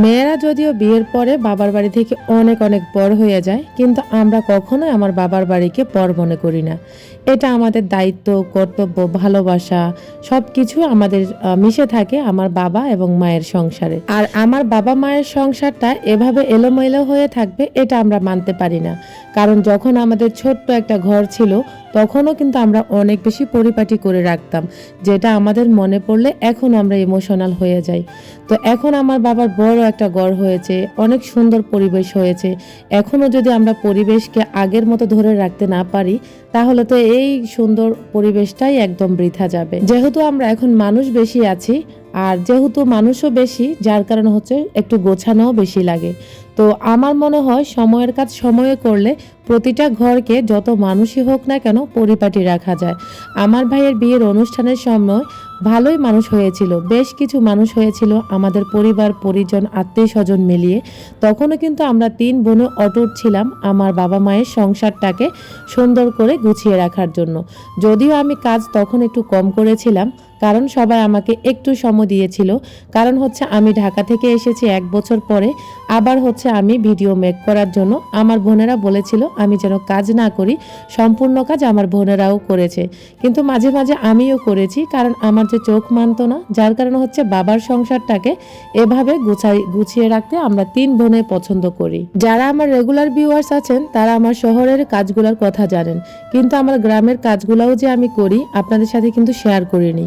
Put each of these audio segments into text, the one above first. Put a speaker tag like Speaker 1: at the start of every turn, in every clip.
Speaker 1: মেয়েরা যদিও বিয়ের পরে বাবার বাড়ি থেকে অনেক অনেক বড় হয়ে যায়, কিন্তু আমরা কখনোই আমার বাবার বাড়িকে পর মনে করি না। এটা আমাদের দায়িত্ব, কর্তব্য, ভালোবাসা সব কিছু আমাদের মিশে থাকে আমার বাবা এবং মায়ের সংসারে। আর আমার বাবা মায়ের সংসারটা এভাবে এলোমেলো হয়ে থাকবে, এটা আমরা মানতে পারি না। কারণ যখন আমাদের ছোট্ট একটা ঘর ছিল তখনও কিন্তু আমরা অনেক বেশি পরিপাটি করে রাখতাম, যেটা আমাদের মনে পড়লে এখন আমরা ইমোশনাল হয়ে যাই। তো এখন আমার বাবার বড় একটা গড় হয়েছে, অনেক সুন্দর পরিবেশ হয়েছে। এখনও যদি আমরা পরিবেশকে আগের মতো ধরে রাখতে না পারি, তাহলে তো এই সুন্দর পরিবেশটাই একদম বৃথা যাবে। যেহেতু আমরা এখন মানুষ বেশি আছি, আর যেহেতু মানুষও বেশি, যার কারণে হচ্ছে একটু গোছানোও বেশি লাগে। তো আমার মনে হয় সময়ের কাজ সময়ে করলে প্রতিটা ঘরকে যত মানুষই হোক না কেন পরিপাটি রাখা যায়। আমার ভাইয়ের বিয়ের অনুষ্ঠানের সময় ভালোই মানুষ হয়েছিল, বেশ কিছু মানুষ হয়েছিল আমাদের পরিবার, পরিজন আত্মীয় স্বজন মিলিয়ে। তখনও কিন্তু আমরা তিন বোনে অটুট ছিলাম আমার বাবা মায়ের সংসারটাকে সুন্দর করে গুছিয়ে রাখার জন্য। যদিও আমি কাজ তখন একটু কম করেছিলাম কারণ সবাই আমাকে একটু সময় দিয়েছিল। কারণ হচ্ছে আমি ঢাকা থেকে এসেছি এক বছর পরে। আবার হচ্ছে আমি ভিডিও মেক করার জন্য আমার বোনেরা বলেছিল, আমি যেন কাজ না করি, সম্পূর্ণ কাজ আমার বোনেরাও করেছে। কিন্তু মাঝে মাঝে আমিও করেছি, কারণ আমার যে চোখ মানতো না, যার কারণে হচ্ছে বাবার সংসারটাকে এভাবে গুছাই, গুছিয়ে রাখতে আমরা তিন বোনে পছন্দ করি। যারা আমার রেগুলার ভিউয়ার্স আছেন, তারা আমার শহরের কাজগুলোর কথা জানেন। কিন্তু আমার গ্রামের কাজগুলোও যে আমি করি, আপনাদের সাথে কিন্তু শেয়ার করিনি।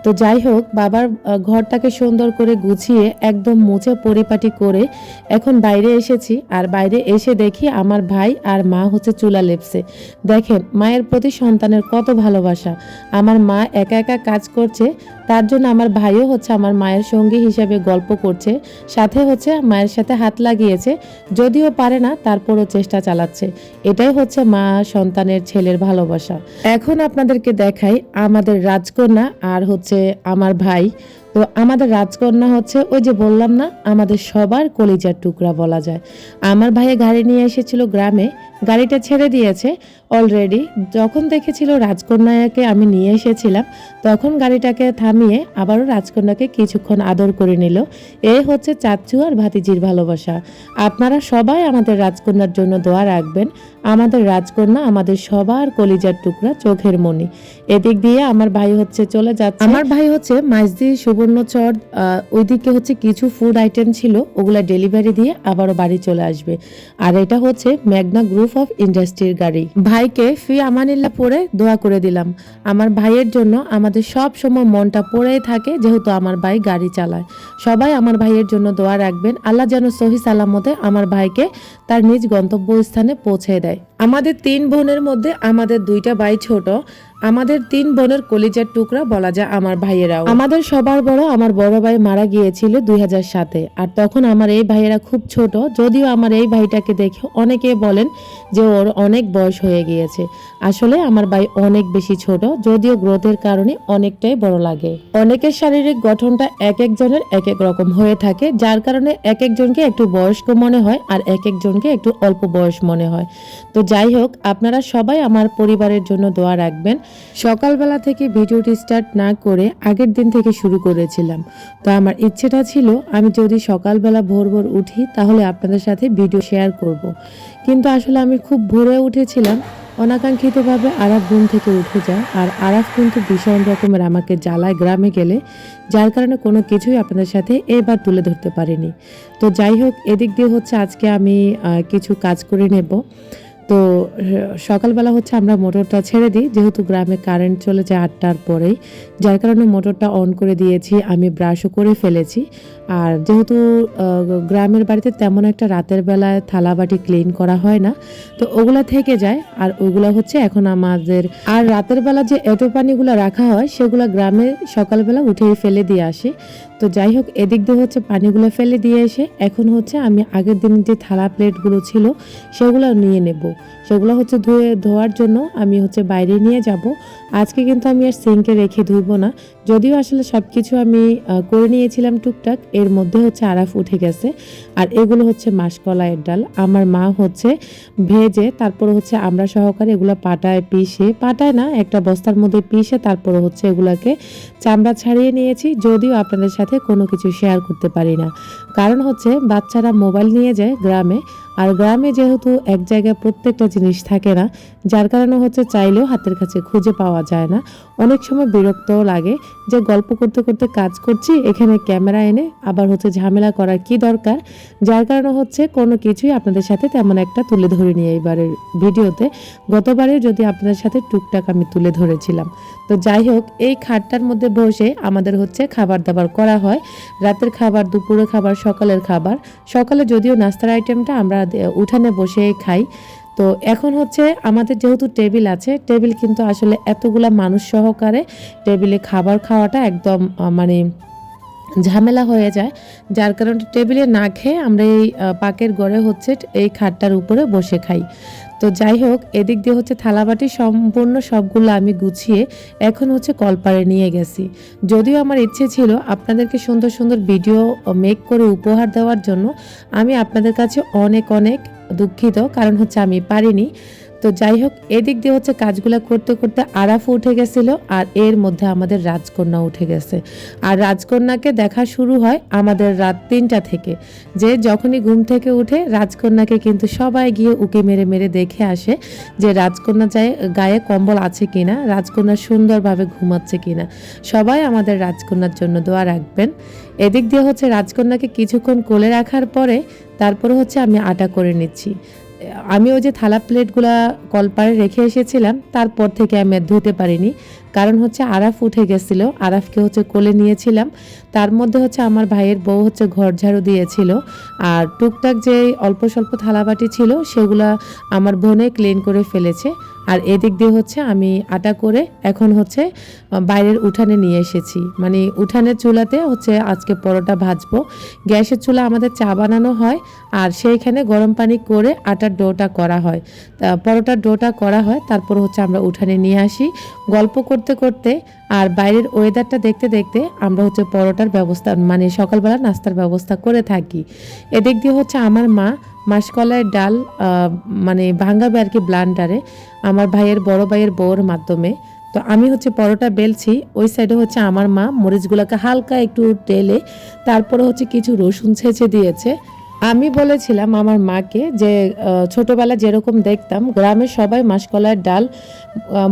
Speaker 1: তো যাই হোক, বাবার ঘরটাকে সুন্দর করে গুছিয়ে একদম মুছে পরিপাটি করে এখন বাইরে এসেছি। আর বাইরে এসে দেখি আমার ভাই আর মা হচ্ছে চুলা লেপসে দেখেন, মায়ের প্রতি সন্তানের কত ভালোবাসা। আমার মা একা একা কাজ করছে, তার জন্য আমার ভাইও হচ্ছে আমার মায়ের সঙ্গী হিসাবে গল্প করছে, সাথে হচ্ছে মায়ের সাথে হাত লাগিয়েছে, যদিও পারে না, তারপরও চেষ্টা চালাচ্ছে। এটাই হচ্ছে মা সন্তানের ছেলের ভালোবাসা। এখন আপনাদেরকে দেখাই আমাদের রাজকন্যা আর হচ্ছে আমার ভাই তো আমাদের রাজকন্যা হচ্ছে ওই যে বললাম না, আমাদের সবার কলিজার টুকরা বলা যায়। আমার ভাইয়ে গাড়ি নিয়ে এসেছিল গ্রামে, গাড়িটা ছেড়ে দিয়েছে। অলরেডি যখন দেখেছিল রাজকন্যাকে আমি নিয়ে এসেছিলাম, তখন গাড়িটাকে থামিয়ে আবারও রাজকন্যাকে কিছুক্ষণ আদর করে নিল। এ হচ্ছে চাচ্চু আর ভাতিজির ভালোবাসা। আপনারা সবাই আমাদের রাজকন্যার জন্য দোয়া রাখবেন। আমাদের রাজকন্যা আমাদের সবার কলিজার টুকরা চোখের মনি। এদিক দিয়ে আমার ভাই হচ্ছে চলে যাচ্ছে। আমার ভাই হচ্ছে মাইজদি সুবর্ণচর আহ, ওইদিকে হচ্ছে কিছু ফুড আইটেম ছিল ওগুলা ডেলিভারি দিয়ে আবারও বাড়ি চলে আসবে। আর এটা হচ্ছে ম্যাগনা গ্রুপ অফ ইন্ডাস্ট্রির গাড়ি। ভাইকে ফি আমানিল্লা পরে দোয়া করে দিলাম। আমার ভাইয়ের জন্য আমাদের সব সময় মনটা পড়েই থাকে যেহেতু আমার ভাই গাড়ি চালায়। সবাই আমার ভাইয়ের জন্য দোয়া রাখবেন। আল্লাহ যেন সহি সালামতে আমার ভাইকে তার নিজ গন্তব্যস্থানে পৌঁছে দেয়। আমাদের তিন বোনের মধ্যে আমাদের দুইটা ভাই ছোট। আমাদের তিন বোনের কলিজার টুকরা বলা যায় আমার ভাইয়েরাও। আমাদের সবার বড় আমার বড় ভাই মারা গিয়েছিল দুই হাজার সাতে। আর তখন আমার এই ভাইয়েরা খুব ছোট, যদিও আমার এই ভাইটাকে দেখে অনেকে বলেন যে ওর অনেক বয়স হয়ে গিয়েছে। আসলে আমার ভাই অনেক বেশি ছোট, যদিও গ্রোথের কারণে অনেকটাই বড় লাগে। অনেকের শারীরিক গঠনটা এক একজনের এক এক রকম হয়ে থাকে, যার কারণে এক একজনকে একটু বয়স্ক মনে হয় আর এক একজনকে একটু অল্প বয়স মনে হয়। তো যাই হোক, আপনারা সবাই আমার পরিবারের জন্য দোয়া রাখবেন। সকালবেলা থেকে ভিডিওটি স্টার্ট না করে আগের দিন থেকে শুরু করেছিলাম। তো আমার ইচ্ছেটা ছিল, আমি যদি সকালবেলা ভোর ভোর উঠি, তাহলে আপনাদের সাথে ভিডিও শেয়ার করব। কিন্তু আসলে আমি খুব ভোরে উঠেছিলাম। অনাকাঙ্ক্ষিতভাবে আরাফ ঘুম থেকে উঠে যায়। আর আরাফ কিন্তু ভীষণ রকমের আমাকে জ্বালায় গ্রামে গেলে, যার কারণে কোনো কিছুই আপনাদের সাথে এবার তুলে ধরতে পারিনি। তো যাই হোক, এদিক দিয়ে হচ্ছে আজকে আমি কিছু কাজ করে নেব। তো সকালবেলা হচ্ছে আমরা মোটরটা ছেড়ে দিই। যেহেতু গ্রামে কারেন্ট চলে যায় আটটার পরেই, যার কারণে মোটরটা অন করে দিয়েছি, আমি ব্রাশও করে ফেলেছি। আর যেহেতু গ্রামের বাড়িতে তেমন একটা রাতের বেলায় থালা বাটি ক্লিন করা হয় না, তো ওগুলা থেকে যায়। আর ওগুলো হচ্ছে এখন আমাদের, আর রাতের বেলা যে এঁটো পানিগুলো রাখা হয়, সেগুলো গ্রামে সকালবেলা উঠেই ফেলে দিয়ে আসে। তো যাই হোক, এদিক দিয়ে হচ্ছে পানিগুলো ফেলে দিয়ে এসে এখন হচ্ছে আমি আগের দিন যে থালা প্লেটগুলো ছিল, সেগুলো নিয়ে নেব। সেগুলো হচ্ছে ধুয়ে ধোয়ার জন্য আমি হচ্ছে বাইরে নিয়ে যাব। আজকে কিন্তু আমি আর সিঙ্কে রেখে ধুইব না। যদিও আসলে সব কিছু আমি করে নিয়েছিলাম টুকটাক, এর মধ্যে হচ্ছে আরাফ উঠে গেছে। আর এগুলো হচ্ছে মাসকলাইয়ের ডাল। আমার মা হচ্ছে ভেজে তারপর হচ্ছে আমরা সহকারে এগুলো পাটায় পিষে, পাটায় না, একটা বস্তার মধ্যে পিষে তারপর হচ্ছে এগুলাকে চামড়া ছাড়িয়ে নিয়েছি। যদিও আপনাদের সাথে সাথে কোনো কিছু শেয়ার করতে পারি না। কারণ হচ্ছে বাচ্চারা মোবাইল নিয়ে যায় গ্রামে আর গ্রামে যেহেতু এক জায়গায় প্রত্যেকটা জিনিস থাকে না, যার কারণে হচ্ছে চাইলেও হাতের কাছে খুঁজে পাওয়া যায় না। অনেক সময় বিরক্তও লাগে যে গল্প করতে করতে কাজ করছি, এখানে ক্যামেরা এনে আবার হচ্ছে ঝামেলা করার কি দরকার? যার কারণে হচ্ছে কোনো কিছুই আপনাদের সাথে তেমন একটা তুলে ধরিনি এইবারের ভিডিওতে। গতবারে যদি আপনাদের সাথে টুকটাক আমি তুলে ধরেছিলাম। তো যাই হোক, এই খাটটার মধ্যে বসে আমাদের হচ্ছে খাবার দাবার করা হয়। রাতের খাবার, দুপুরের খাবার, সকালের খাবার। সকালে যদিও নাস্তার আইটেমটা আমরা উঠানে বসে খাই। তো এখন হচ্ছে আমাদের যেহেতু টেবিল আছে, টেবিল কিন্তু আসলে এতগুলা মানুষ সহকারে টেবিলে খাবার খাওয়াটা একদম মানে ঝামেলা হয়ে যায়। যার কারণে টেবিলে না খেয়ে আমরা এই পাকের গড়ে হচ্ছে এই খাটটার উপরে বসে খাই। তো যাই হোক, এদিক দিয়ে হচ্ছে থালাবাটি সম্পূর্ণ সবগুলো আমি গুছিয়ে এখন হচ্ছে কলপারে নিয়ে গেছি। যদিও আমার ইচ্ছে ছিল আপনাদেরকে সুন্দর সুন্দর ভিডিও মেক করে উপহার দেওয়ার জন্য। আমি আপনাদের কাছে অনেক অনেক দুঃখিত, কারণ হচ্ছে আমি পারিনি। তো যাই হোক, এদিক দিয়ে হচ্ছে কাজগুলো করতে করতে আরাফ উঠে গেছিল আর এর মধ্যে আমাদের রাজকন্যা উঠে গেছে। আর রাজকন্যাকে দেখা শুরু হয় আমাদের রাত তিনটা থেকে। যে যখনই ঘুম থেকে উঠে রাজকন্যাকে কিন্তু সবাই গিয়ে উকি মেরে মেরে দেখে আসে যে রাজকন্যা যায়, গায়ে কম্বল আছে কিনা, রাজকন্যা সুন্দরভাবে ঘুমাচ্ছে কিনা। সবাই আমাদের রাজকন্যার জন্য দোয়া রাখবেন। এদিক দিয়ে হচ্ছে রাজকন্যাকে কিছুক্ষণ কোলে রাখার পরে তারপরে হচ্ছে আমি আটা করে নিচ্ছি। আমি ওই যে থালা প্লেটগুলা কলপারে রেখে এসেছিলাম তারপর থেকে আমি আর ধুতে পারিনি। কারণ হচ্ছে আরাফ উঠে গেছিল, আরাফকে হচ্ছে কোলে নিয়েছিলাম। তার মধ্যে হচ্ছে আমার ভাইয়ের বউ হচ্ছে ঘর ঝাড়ু দিয়েছিল। আর টুকটাক যে অল্প স্বল্প থালাবাটি ছিল, সেগুলা আমার বোনে ক্লিন করে ফেলেছে। আর এদিক দিয়ে হচ্ছে আমি আটা করে এখন হচ্ছে বাইরের উঠানে নিয়ে এসেছি। মানে উঠানের চুলাতে হচ্ছে আজকে পরোটা ভাজবো। গ্যাসের চুলা আমাদের চা বানানো হয়, আর সেইখানে গরম পানি করে আটার ডোটা করা হয়। পরোটার ডোটা করা হয়, তারপর হচ্ছে আমরা উঠানে নিয়ে আসি। গল্প করতে করতে করতে আর বাইরের ওয়েদারটা দেখতে দেখতে আমরা হচ্ছে পরোটার ব্যবস্থা মানে সকালবেলা নাস্তার ব্যবস্থা করে থাকি। এদিক দিয়ে হচ্ছে আমার মা মাসকলাইয়ের ডাল মানে ভাঙ্গাবে আর কি ব্লান্ডারে আমার ভাইয়ের বড় ভাইয়ের বউর মাধ্যমে। তো আমি হচ্ছে পরোটা বেলছি, ওই সাইডে হচ্ছে আমার মা মরিচগুলোকে হালকা একটু টেলে তারপরে হচ্ছে কিছু রসুন ছেঁচে দিয়েছে। আমি বলেছিলাম আমার মাকে যে ছোটবেলা যেরকম দেখতাম, গ্রামের সবাই মাসকলার ডাল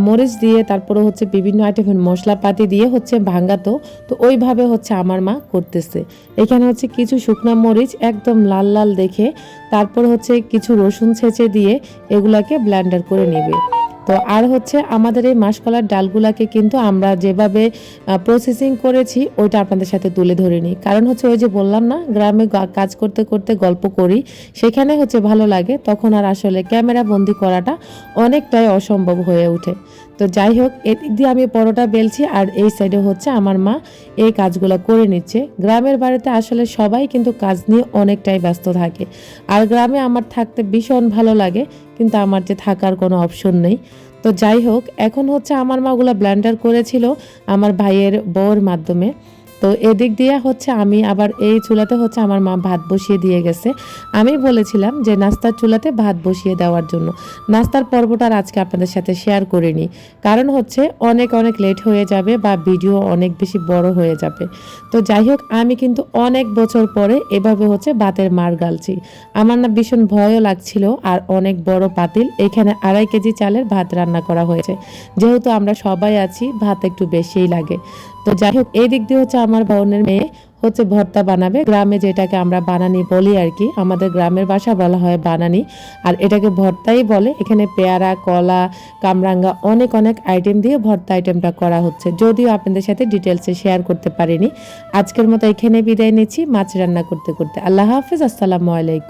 Speaker 1: মরিচ দিয়ে, তারপরে হচ্ছে বিভিন্ন আইটেমের মশলাপাতি দিয়ে হচ্ছে ভাঙাতো তো ওইভাবে হচ্ছে আমার মা করতেছে। এখানে হচ্ছে কিছু শুকনো মরিচ একদম লাল লাল দেখে, তারপর হচ্ছে কিছু রসুন ছেঁচে দিয়ে এগুলাকে ব্ল্যান্ডার করে নেবে। তো আর হচ্ছে আমাদের এই মাসকলার ডালগুলাকে কিন্তু আমরা যেভাবে প্রসেসিং করেছি, ওইটা আপনাদের সাথে তুলে ধরিনি কারণ হচ্ছে ওই যে বললাম না, গ্রামে কাজ করতে করতে গল্প করি, সেখানে হচ্ছে ভালো লাগে, তখন আর আসলে ক্যামেরা বন্দি করাটা অনেকটাই অসম্ভব হয়ে ওঠে। তো যাই হোক, এদিক দিয়ে আমি পরোটা বেলছি আর এই সাইডে হচ্ছে আমার মা এই কাজগুলো করে নিচ্ছে। গ্রামের বাড়িতে আসলে সবাই কিন্তু কাজ নিয়ে অনেকটাই ব্যস্ত থাকে। আর গ্রামে আমার থাকতে ভীষণ ভালো লাগে, কিন্তু আমার যে থাকার কোনো অপশন নেই। তো যাই হোক, এখন হচ্ছে আমার মাগুলো ব্ল্যান্ডার করেছিল আমার ভাইয়ের বউর মাধ্যমে। তো এদিক দিয়ে হচ্ছে আমি আবার এই চুলাতে হচ্ছে আমার মা ভাত বসিয়ে দিয়ে গেছে। আমি বলেছিলাম যে নাস্তার চুলাতে ভাত বসিয়ে দেওয়ার জন্য। নাস্তার পর্বটা আজকে আপনাদের সাথে শেয়ার করিনি। কারণ হচ্ছে অনেক অনেক লেট হয়ে যাবে বা ভিডিও অনেক বেশি বড় হয়ে যাবে। তো যাই হোক, আমি কিন্তু অনেক বছর পরে এভাবে হচ্ছে ভাতের মার গালছি। আমার না ভীষণ ভয়ও লাগছিল আর অনেক বড় পাতিল এখানে আড়াই কেজি চালের ভাত রান্না করা হয়েছে। যেহেতু আমরা সবাই আছি, ভাত একটু বেশিই লাগে। তো যাই হোক, এই দিক দিয়ে হচ্ছে আমার বোনের মেয়ে হচ্ছে ভর্তা বানাবে। গ্রামে যেটাকে আমরা বানানি বলি আর কি, আমাদের গ্রামের ভাষা বলা হয় বানানি। আর এটাকে ভর্তাই বলে। এখানে পেয়ারা, কলা, কামরাঙ্গা অনেক অনেক আইটেম দিয়ে ভর্তা আইটেমটা করা হচ্ছে। যদিও আপনাদের সাথে ডিটেলসে শেয়ার করতে পারিনি। আজকের মতো এখানে বিদায় নিচ্ছি, মাছ রান্না করতে করতে। আল্লাহ হাফিজ, আসসালামু আলাইকুম।